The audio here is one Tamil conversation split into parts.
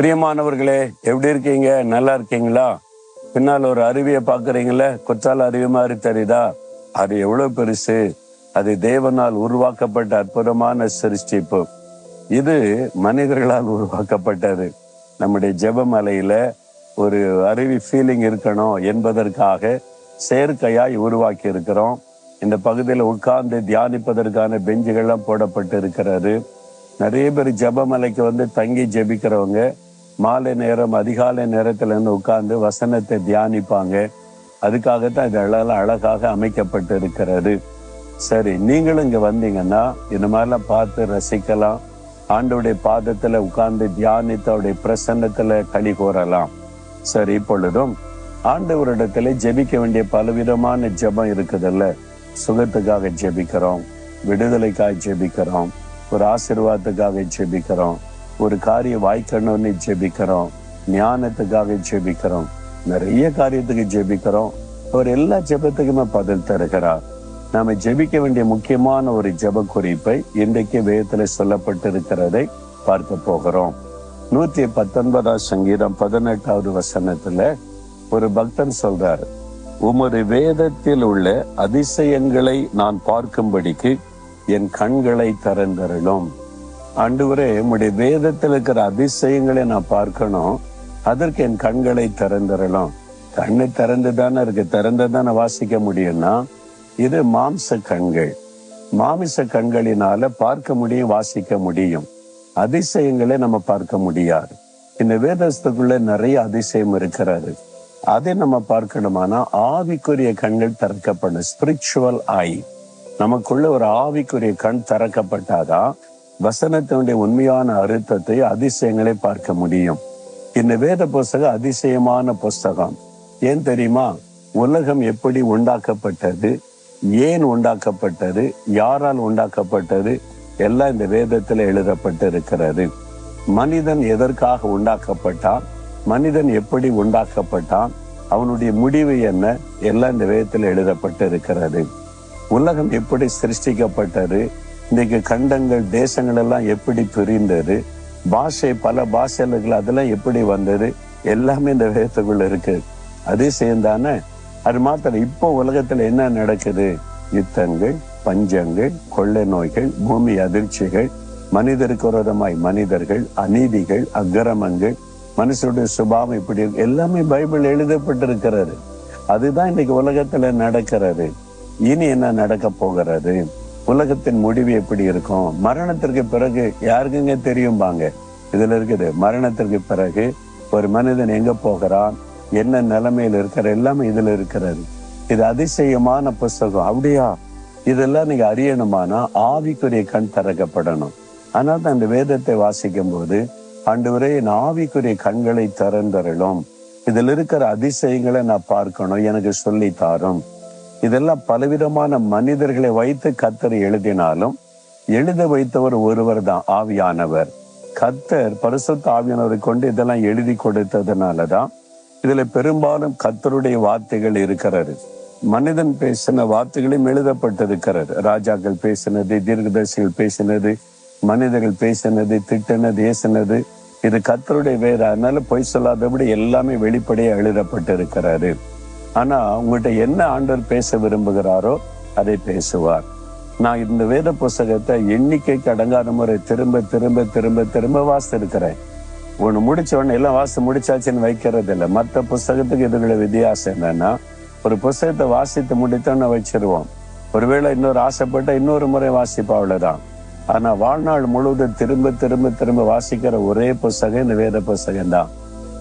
பிரியமானவர்களே எப்படி இருக்கீங்க? நல்லா இருக்கீங்களா? பின்னால் ஒரு அருவியை பார்க்குறீங்களே குற்றால அருவி மாதிரி தெரியுதா? அது எவ்வளோ பெருசு? அது தேவனால் உருவாக்கப்பட்ட அற்புதமான சிருஷ்டிப்பு. இது மனிதர்களால் உருவாக்கப்பட்டது. நம்முடைய ஜெபமலையில ஒரு அருவி ஃபீலிங் இருக்கணும் என்பதற்காக செயற்கையாய் உருவாக்கி இருக்கிறோம் இந்த பகுதியில் உட்கார்ந்து தியானிப்பதற்கான பெஞ்சுகள்லாம் போடப்பட்டு இருக்கிறது நிறைய பேர் ஜெபமலைக்கு வந்து தங்கி ஜெபிக்கிறவங்க மாலை நேரம் அதிகாலை நேரத்துல இருந்து உட்கார்ந்து வசனத்தை தியானிப்பாங்க. அதுக்காகத்தான் இதெல்லாம் அழகாக அமைக்கப்பட்டு இருக்கிறது சரி நீங்களும் இங்க வந்தீங்கன்னா இந்த மாதிரிலாம் பார்த்து ரசிக்கலாம். ஆண்டோடைய பாதத்துல உட்கார்ந்து தியானித்து அவருடைய பிரசன்னத்துல களி கூறலாம் சரி இப்பொழுதும் ஆண்டவரிடத்துல ஜெபிக்க வேண்டிய பலவிதமான ஜெபம் இருக்குதுல்ல. சுகத்துக்காக ஜெபிக்கிறோம். விடுதலைக்காக ஜெபிக்கிறோம். ஒரு ஆசிர்வாதத்துக்காக ஜெபிக்கிறோம். ஒரு காரியம் வாய்க்கணும்னு ஜெபிக்கிறோம் ஞானத்துக்காக ஜெபிக்கிறோம் நிறைய காரியத்துக்கு ஜெபிக்கிறோம். அவர் எல்லா ஜெபத்துக்குமே பதில் தருகிறார். நாம ஜெபிக்க வேண்டிய முக்கியமான ஒரு ஜெப குறிப்பை இன்றைக்கு வேதத்துல சொல்லப்பட்டிருக்கிறதை பார்க்க போகிறோம். நூத்தி பத்தொன்பதாம் சங்கீதம் பதினெட்டாவது வசனத்துல ஒரு பக்தன் சொல்றாரு உமது வேதத்தில் உள்ள அதிசயங்களை நான் பார்க்கும்படிக்கு என் கண்களை திறந்தருளும். ஆண்டவரே உம்முடைய வேதத்தில் இருக்கிற அதிசயங்களை நான் பார்க்கணும். அதற்கு என் கண்களை திறந்துடலாம். கண்ணு திறந்து தானே இருக்கு. திறந்து தானே வாசிக்க முடியும்னா இது மாம்ச கண்கள். மாமிச கண்களினால பார்க்க முடியும் வாசிக்க முடியும். அதிசயங்களை நம்ம பார்க்க முடியாது. இந்த வேதத்துக்குள்ள நிறைய அதிசயம் இருக்கிறாரு அதை நம்ம பார்க்கணுமானா ஆவிக்குரிய கண்கள் திறக்கப்படும். ஸ்பிரிச்சுவல் ஐ நமக்குள்ள ஒரு ஆவிக்குரிய கண் திறக்கப்பட்டாதான் வசனத்தினுடைய உண்மையான அர்த்தத்தை அதிசயங்களை பார்க்க முடியும். இந்த வேத புஸ்தகம் அதிசயமான புஸ்தகம். ஏன் தெரியுமா? உலகம் எப்படி உண்டாக்கப்பட்டது? ஏன் உண்டாக்கப்பட்டது? யாரால் உண்டாக்கப்பட்டது? எல்லாம் இந்த வேதத்தில் எழுதப்பட்டு இருக்கிறது மனிதன் எதற்காக உண்டாக்கப்பட்டான்? மனிதன் எப்படி உண்டாக்கப்பட்டான்? அவனுடைய முடிவு என்ன? எல்லாம் இந்த வேதத்தில் எழுதப்பட்டு இருக்கிறது உலகம் எப்படி சிருஷ்டிக்கப்பட்டது? இன்னைக்கு கண்டங்கள் தேசங்கள் எல்லாம் எப்படி பிரிந்தது பாஷை பல பாஷைகள் அதெல்லாம் எப்படி வந்தது எல்லாமே இந்த வேதத்துக்குள்ள இருக்கு. அதிசயம் தானே அது மாத்திரம் இப்போ உலகத்துல என்ன நடக்குது? யுத்தங்கள் பஞ்சங்கள் கொள்ளை நோய்கள் பூமி அதிர்ச்சிகள் மனிதருக்கு விரோதமாய் மனிதர்கள் அநீதிகள் அக்கிரமங்கள் மனுஷனுடைய சுபாவம் இப்படி எல்லாமே பைபிள் எழுதப்பட்டிருக்கிறது. அதுதான் இன்னைக்கு உலகத்துல நடக்கிறது. இனி என்ன நடக்க போகிறது? உலகத்தின் முடிவு எப்படி இருக்கும்? மரணத்திற்கு பிறகு யாருக்குங்க தெரியும்பாங்க? இதுல இருக்குது மரணத்திற்கு பிறகு ஒரு மனிதன் எங்க போகிறான்? என்ன நிலைமையில இருக்கிற? எல்லாமே இதுல இருக்கிறது. இது அதிசயமான புஸ்தகம். அப்படியா? இதெல்லாம் நீங்க அறியணுமானா ஆவிக்குரிய கண் திறக்கப்படணும். ஆனா தான் அந்த வேதத்தை வாசிக்கும் போது ஆண்டவரே என் ஆவிக்குரிய கண்களை திறந்தரலும் இதுல இருக்கிற அதிசயங்களை நான் பார்க்கணும். எனக்கு சொல்லி தாரும். இதெல்லாம் பலவிதமான மனிதர்களை வைத்து கத்தர் எழுதினாலும் எழுத வைத்தவர் ஒருவர் தான் ஆவியானவர். கத்தர் பரிசுத்த ஆவியானவரை கொண்டு இதெல்லாம் எழுதி கொடுத்ததுனாலதான் இதுல பெரும்பாலும் கத்தருடைய வார்த்தைகள் இருக்கிறது. மனிதன் பேசின வார்த்தைகளும் எழுதப்பட்டிருக்கிறது. ராஜாக்கள் பேசினது தீர்க்கதர்சிகள் பேசினது மனிதர்கள் பேசினது திட்டினது ஏசினது இது கத்தருடைய வேற. அதனால பொய் சொல்லாதபடி எல்லாமே வெளிப்படையாக எழுதப்பட்டிருக்கிறாரு ஆனா உங்கள்கிட்ட என்ன ஆண்டவர் பேச விரும்புகிறாரோ அதை பேசுவார். நான் இந்த வேத புஸ்தகத்தை எண்ணிக்கைக்கு அடங்காத முறை திரும்ப திரும்ப திரும்ப திரும்ப வாசித்திருக்கிறேன். ஒன்று முடிச்ச உடனே எல்லாம் வாசி முடிச்சாச்சுன்னு வைக்கிறது இல்லை மற்ற புஸ்தகத்துக்கு இதுக்குள்ள வித்தியாசம் என்னன்னா ஒரு புஸ்தகத்தை வாசித்து முடித்தோன்னு வச்சிருவோம். ஒருவேளை இன்னொரு ஆசைப்பட்ட இன்னொரு முறை வாசிப்பா அவ்வளோதான் ஆனால் வாழ்நாள் முழுவதும் திரும்ப திரும்ப திரும்ப வாசிக்கிற ஒரே புஸ்தகம் இந்த வேத புஸ்தகம் தான்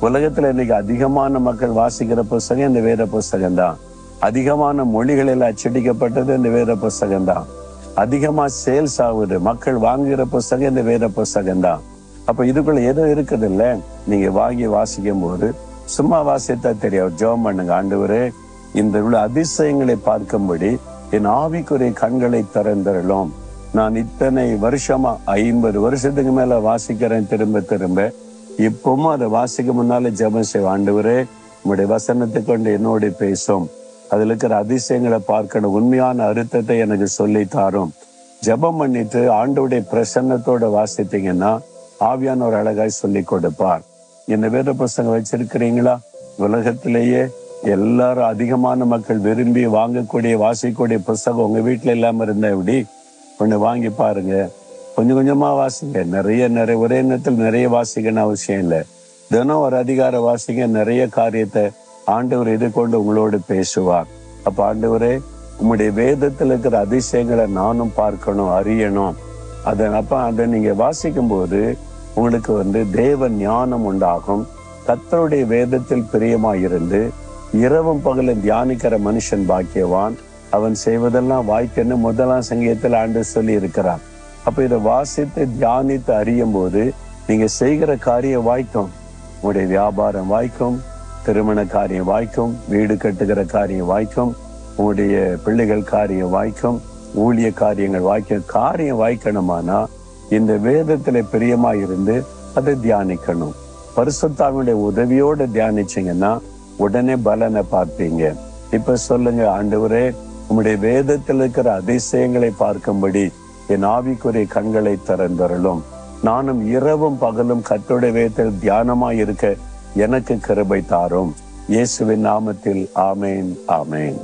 உலகத்துல இன்னைக்கு அதிகமான மக்கள் வாசிக்கிற புஸ்தகம் இந்த வேத புஸ்தகம் தான். அதிகமான மொழிகளில் அச்சடிக்கப்பட்டது இந்த வேத புஸ்தகம் தான். அதிகமா சேல்ஸ் ஆகுது மக்கள் வாங்குகிற புஸ்தகம் இந்த வேத புஸ்தகம் தான். அப்ப இதுக்குள்ள ஏதோ இருக்குது இல்ல? நீங்க வாங்கி வாசிக்கும் போது சும்மா வாசித்தா தெரியும் ஜோம் பண்ணுங்க ஆண்டவரே இந்த உள்ள அதிசயங்களை பார்க்கும்படி என் ஆவிக்குரிய கண்களை திறந்தருளும். நான் இத்தனை வருஷமா ஐம்பது வருஷத்துக்கு மேல வாசிக்கிறேன் திரும்ப திரும்ப. இப்பவும் அதை வாசிக்க முன்னால ஜெபம் செய்வோம். ஆண்டவரே உங்களுடைய வசனத்தை கொண்டு என்னோட பேசும். அதுல இருக்கிற அதிசயங்களை பார்க்கணும். உண்மையான அர்த்தத்தை எனக்கு சொல்லி தாரும். ஜெபம் பண்ணிட்டு ஆண்டோடைய பிரசன்னத்தோட வாசித்தீங்கன்னா ஆவியான ஒரு அழகாய் சொல்லி கொடுப்பார். இந்த வேத புஸ்தகம் வச்சிருக்கிறீங்களா? உலகத்திலேயே எல்லாரும் அதிகமான மக்கள் விரும்பி வாங்கக்கூடிய வாசிக்கக்கூடிய புஸ்தகம் உங்க வீட்டுல இல்லாம இருந்தா எப்படி? ஒண்ணு வாங்கி பாருங்க. கொஞ்சம் கொஞ்சமா வாசிங்க. நிறைய நிறைய ஒரே நேரத்தில் நிறைய வாசிக்கணும் அவசியம் இல்லை. தினம் ஒரு அதிகார வாசிங்க நிறைய காரியத்தை ஆண்டவர் எதிர்கொண்டு உங்களோடு பேசுவார். அப்ப ஆண்டவரே உங்களுடைய வேதத்துல இருக்கிற அதிசயங்களை நானும் பார்க்கணும் அறியணும். அதன் அப்ப அதை நீங்க வாசிக்கும் போது உங்களுக்கு வந்து தேவ ஞானம் உண்டாகும். கத்தருடைய வேதத்தில் பிரியமாயிருந்து இரவும் பகலும் தியானிக்கிற மனுஷன் பாக்கியவான். அவன் செய்வதெல்லாம் வாய்க்கன்னு முதலாம் சங்கீதத்தில் ஆண்டு சொல்லி இருக்கிறான் அப்ப இதை வாசித்து தியானித்து அறியும் போது நீங்க செய்கிற காரியம் வாய்க்கும். உங்களுடைய வியாபாரம் வாய்க்கும் திருமண காரியம் வாய்க்கும் வீடு கட்டுகிற காரியம் வாய்க்கும் உங்களுடைய பிள்ளைகள் காரியம் வாய்க்கும் ஊழிய காரியங்கள் வாய்க்கும் காரியம் வாய்க்கணுமானா இந்த வேதத்துல பிரியமா இருந்து அதை தியானிக்கணும். பரிசுத்தாவினுடைய உதவியோட தியானிச்சீங்கன்னா உடனே பலனை பார்ப்பீங்க. இப்ப சொல்லுங்க ஆண்டவரே உங்களுடைய வேதத்தில் இருக்கிற அதிசயங்களை பார்க்கும்படி என் ஆவிக்குரிய கண்களை திறந்தருளும். நானும் இரவும் பகலும் கத்தோடைய வேதத்தில் தியானமாய் இருக்க எனக்கு கிருபை தாரும். இயேசுவின் நாமத்தில் ஆமேன் ஆமேன்.